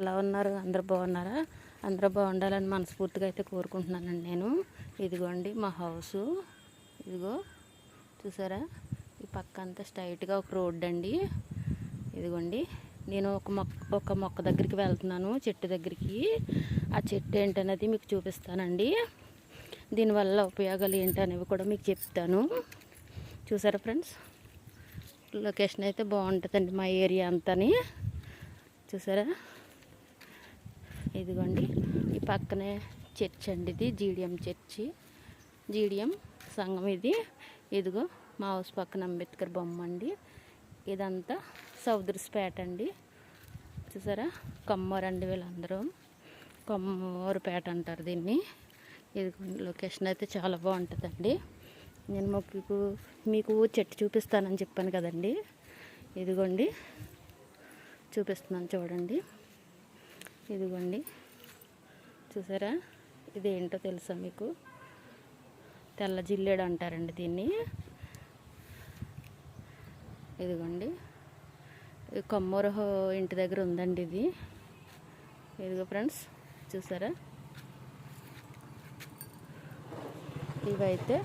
ఎలా ఉన్నారు అందరు బాగున్నారా? అందరూ బాగుండాలని మనస్ఫూర్తిగా అయితే కోరుకుంటున్నానండి నేను. ఇదిగోండి మా హౌసు. ఇదిగో చూసారా? ఈ పక్క అంతా స్ట్రైట్గా ఒక రోడ్ అండి. ఇదిగోండి నేను ఒక మొక్క ఒక మొక్క దగ్గరికి వెళ్తున్నాను చెట్టు దగ్గరికి. ఆ చెట్టు ఏంటనేది మీకు చూపిస్తానండి. దీనివల్ల ఉపయోగాలు ఏంటనేవి కూడా మీకు చెప్తాను. చూసారా ఫ్రెండ్స్? లొకేషన్ అయితే బాగుంటుందండి మా ఏరియా అంతా చూసారా? ఇదిగోండి ఈ పక్కనే చర్చ్ అండి ఇది జీడిఎం చర్చి. జీడిఎం సంఘం ఇది. ఇదిగో మా హౌస్ పక్కన అంబేద్కర్ బొమ్మ అండి. ఇదంతా సౌదర్స్పేట అండి. చూసారా? కొమ్మరండి వీళ్ళందరూ. కొమ్మూరుపేట అంటారు దీన్ని. ఇది లొకేషన్ అయితే చాలా బాగుంటుందండి. నేను మీకు మీకు చెట్టు చూపిస్తానని చెప్పాను కదండి. ఇదిగోండి చూపిస్తున్నాను చూడండి. ఇదిగోండి. చూసారా? ఇది ఏంటో తెలుసా మీకు? తెల్ల జిల్లేడు అంటారండి దీన్ని. ఇదిగోండి. ఇది హో- ఇంటి దగ్గర ఉందండి ఇది. ఇదిగో ఫ్రెండ్స్ చూసారా? ఇవైతే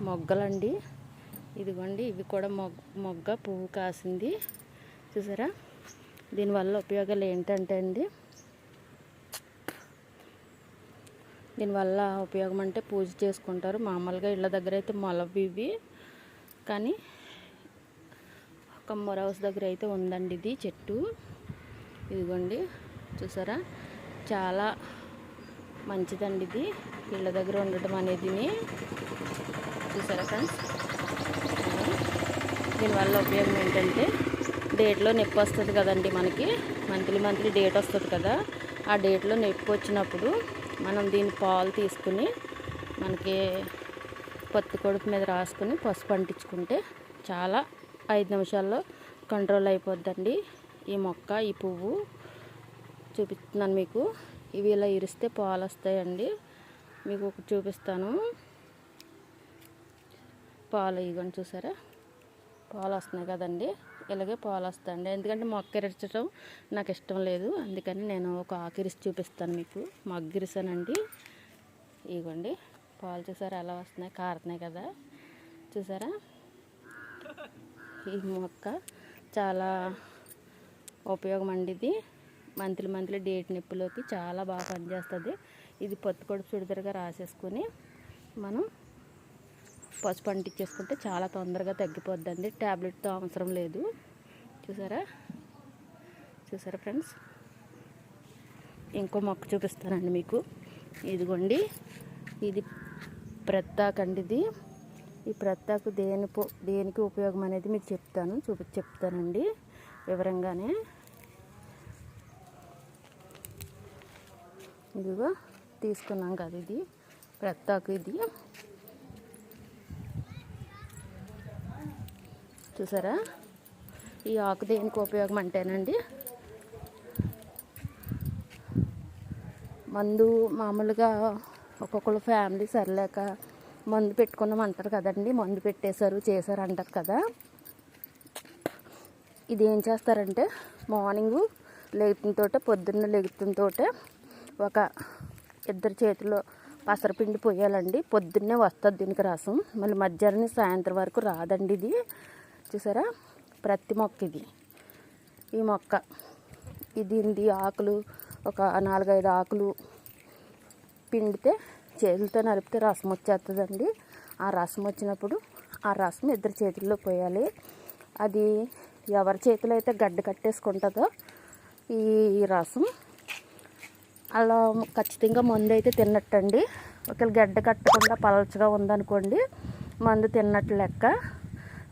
మొగ్గలండి. ఇదిగోండి ఇవి కూడా మొగ్గ మొగ్గ పువ్వు కాసింది. చూసారా? దీనివల్ల ఉపయోగాలు ఏంటంటే అండి దీనివల్ల ఉపయోగం అంటే పూజ చేసుకుంటారు. మామూలుగా ఇళ్ళ దగ్గర అయితే మొలవి ఇవి. కానీ కమ్మర్ హౌస్ దగ్గర అయితే ఉందండి ఇది చెట్టు. ఇదిగోండి చూసారా? చాలా మంచిదండి ఇది. ఇళ్ళ దగ్గర ఉండటం అనేది చూసారా ఫ్రెండ్స్ దీనివల్ల ఉపయోగం ఏంటంటే డేట్లో నొప్పి వస్తుంది కదండి మనకి. మంత్లీ మంత్లీ డేట్ వస్తుంది కదా. ఆ డేట్లో నొప్పి వచ్చినప్పుడు మనం దీని పాలు తీసుకుని మనకి పత్తి కొడుకు మీద రాసుకుని పసుపు అంటించుకుంటే చాలా ఐదు నిమిషాల్లో కంట్రోల్ అయిపోద్దండి. ఈ మొక్క ఈ పువ్వు చూపిస్తున్నాను మీకు. ఇవి ఇలా ఇరిస్తే పాలు వస్తాయండి. మీకు ఒకటి చూపిస్తాను. పాలు ఇవ్వండి చూసారా? పాలు వస్తున్నాయి కదండి. ఇలాగే పాలు వస్తాయండి. ఎందుకంటే మొక్క నాకు ఇష్టం లేదు. అందుకని నేను ఒక ఆకిరిసి చూపిస్తాను మీకు. మగ్గిరిసానండి ఇగోండి. పాలు చూసారా? ఎలా వస్తున్నాయి. కారుతున్నాయి కదా. చూసారా? ఈ మొక్క చాలా ఉపయోగం అండి ఇది. మంత్లీ మంత్లీ డేట్ నొప్పిలోకి చాలా బాగా పనిచేస్తుంది. ఇది పొత్తుకొడుపు చుడిదరగా రాసేసుకొని మనం పసుపు అంటించేసుకుంటే చాలా తొందరగా తగ్గిపోద్దండి. ట్యాబ్లెట్తో అవసరం లేదు. చూసారా? చూసారా ఫ్రెండ్స్? ఇంకో మొక్క చూపిస్తానండి మీకు. ఇదిగోండి. ఇది ప్రత్తాకండి ఇది. ఈ ప్రత్తాకు దేని దేనికి ఉపయోగం అనేది మీకు చెప్తాను. చూపి చెప్తానండి వివరంగానే. ఇదిగో తీసుకున్నాం కదా ఇది. ప్రత్తాకు ఇది. చూసారా? ఈ ఆకు దేనికి ఉపయోగం అంటేనండి మందు మామూలుగా ఒక్కొక్కరు ఫ్యామిలీ సరిలేక మందు పెట్టుకున్నాం అంటారు కదండి. మందు పెట్టేశారు చేశారు అంటారు కదా. ఇది ఏం చేస్తారంటే మార్నింగు లేగుతుంతో పొద్దున్న లేగుతుంతో ఒక ఇద్దరు చేతిలో పసరపిండి పోయాలండి. పొద్దున్నే వస్తుంది దీనికి రసం. మళ్ళీ మధ్యాహ్నం సాయంత్రం వరకు రాదండి ఇది. చూసారా? ప్రతి మొక్క ఇది. ఈ మొక్క. ఇది ఇది ఆకులు. ఒక నాలుగైదు ఆకులు పిండితే చేతులతో నలిపితే రసం వచ్చేస్తుందండి ఆ రసం వచ్చినప్పుడు ఆ రసం ఇద్దరు చేతుల్లో పోయాలి. అది ఎవరి చేతిలో అయితే గడ్డ కట్టేసుకుంటుందో ఈ రసం అలా ఖచ్చితంగా మందు అయితే తిన్నట్టండి. ఒకవేళ గడ్డ కట్టకుండా పలచగా ఉందనుకోండి మందు తిన్నట్టు లెక్క.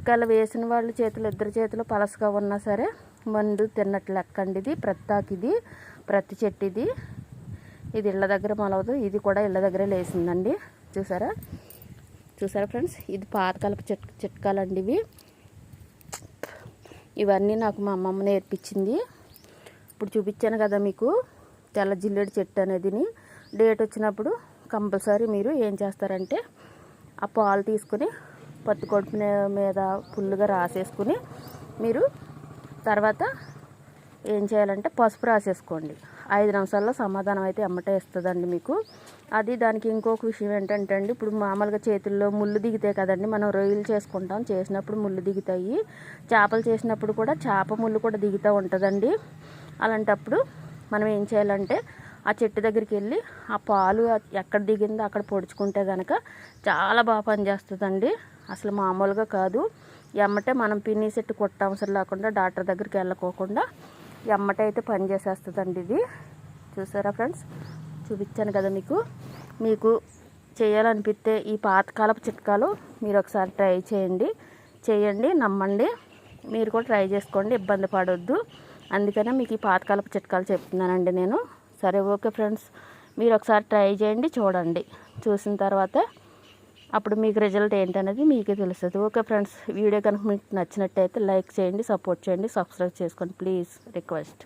ఒకవేళ వేసిన వాళ్ళ చేతులు ఇద్దరు చేతులు పలసగా ఉన్నా సరే మందు తిన్నట్టు లెక్క అండి ఇది. ప్రత్తాకిది ప్రతి చెట్టు ఇది ఇది ఇళ్ళ దగ్గర మొలవదు. ఇది కూడా ఇళ్ళ దగ్గరే లేసిందండి. చూసారా? చూసారా ఫ్రెండ్స్? ఇది పాతకాలపు చిట్ చిట్కాలండి ఇవి. ఇవన్నీ నాకు మా అమ్మమ్మ నేర్పించింది. ఇప్పుడు చూపించాను కదా మీకు. తెల్ల జిల్లేడు చెట్టు అనేదిని. డేట్ వచ్చినప్పుడు కంపల్సరీ మీరు ఏం చేస్తారంటే ఆ పాలు తీసుకుని పత్తి కొడుపు మీద ఫుల్గా రాసేసుకుని మీరు తర్వాత ఏం చేయాలంటే పసుపు రాసేసుకోండి. ఐదు నిమిషాల్లో సమాధానం అయితే ఎమ్మటే ఇస్తుందండి మీకు. అది దానికి ఇంకొక విషయం ఏంటంటే అండి ఇప్పుడు మామూలుగా చేతుల్లో ముళ్ళు దిగుతాయి కదండి మనం రొయ్యలు చేసుకుంటాం చేసినప్పుడు ముళ్ళు దిగుతాయి. చేపలు చేసినప్పుడు కూడా చేప ముళ్ళు కూడా దిగుతూ ఉంటుందండి. అలాంటప్పుడు మనం ఏం చేయాలంటే ఆ చెట్టు దగ్గరికి వెళ్ళి ఆ పాలు ఎక్కడ దిగిందో అక్కడ పొడుచుకుంటే కనుక చాలా బాగా పనిచేస్తుందండి. అసలు మామూలుగా కాదు. ఎమ్మటే మనం పిన్ని సెట్ కొట్ట అవసరం లేకుండా డాక్టర్ దగ్గరికి వెళ్ళకోకుండా ఎమ్మటే అయితే పనిచేసేస్తుందండి ఇది. చూసారా ఫ్రెండ్స్? చూపించాను కదా మీకు. మీకు చేయాలనిపిస్తే ఈ పాతకాలపు చిట్కాలు మీరు ఒకసారి ట్రై చేయండి. చేయండి నమ్మండి. మీరు కూడా ట్రై చేసుకోండి ఇబ్బంది పడొద్దు. అందుకనే మీకు ఈ పాతకాలపు చిట్కాలు చెప్తున్నానండి నేను. సరే ఓకే ఫ్రెండ్స్. మీరు ఒకసారి ట్రై చేయండి చూడండి. చూసిన తర్వాత అప్పుడు మీకు రిజల్ట్ ఏంటనేది మీకే తెలుస్తుంది. ఓకే ఫ్రెండ్స్ వీడియో కనుక మీకు నచ్చినట్టయితే లైక్ చేయండి సపోర్ట్ చేయండి సబ్స్క్రైబ్ చేసుకోండి. Please request